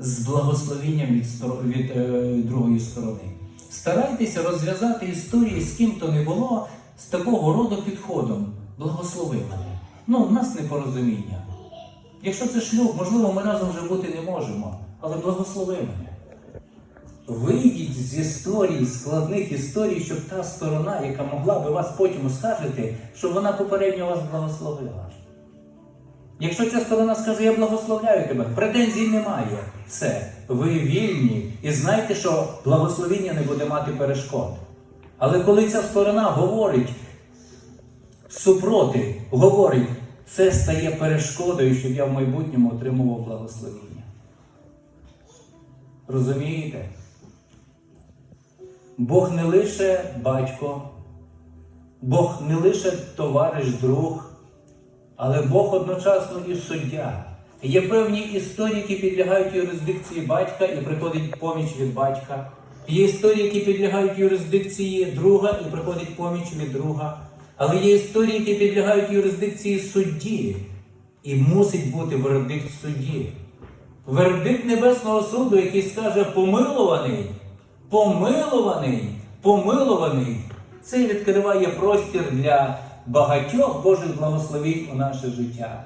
з благословенням від, від е, другої сторони. Старайтеся розв'язати історії з ким то не було з такого роду підходом. Благослови мене. Ну, в нас непорозуміння. Якщо це шлюб, можливо, ми разом вже бути не можемо, але благослови мене. Вийдіть з історій, складних історій, щоб та сторона, яка могла би вас потім оскаржити, щоб вона попередньо вас благословила. Якщо ця сторона скаже, я благословляю тебе, претензій немає. Все, ви вільні і знайте, що благословіння не буде мати перешкод. Але коли ця сторона говорить супроти, говорить, це стає перешкодою, щоб я в майбутньому отримував благословіння. Розумієте? Бог не лише батько, Бог не лише товариш, друг, але Бог одночасно і суддя. Є певні історії, які підлягають юрисдикції батька і приходить поміч від батька. Є історії, які підлягають юрисдикції друга і приходить поміч від друга. Але є історії, які підлягають юрисдикції судді. І мусить бути вердикт судді. Вердикт Небесного суду, який скаже помилуваний, помилуваний, помилуваний. Це відкриває простір для багатьох Божих благословень у наше життя.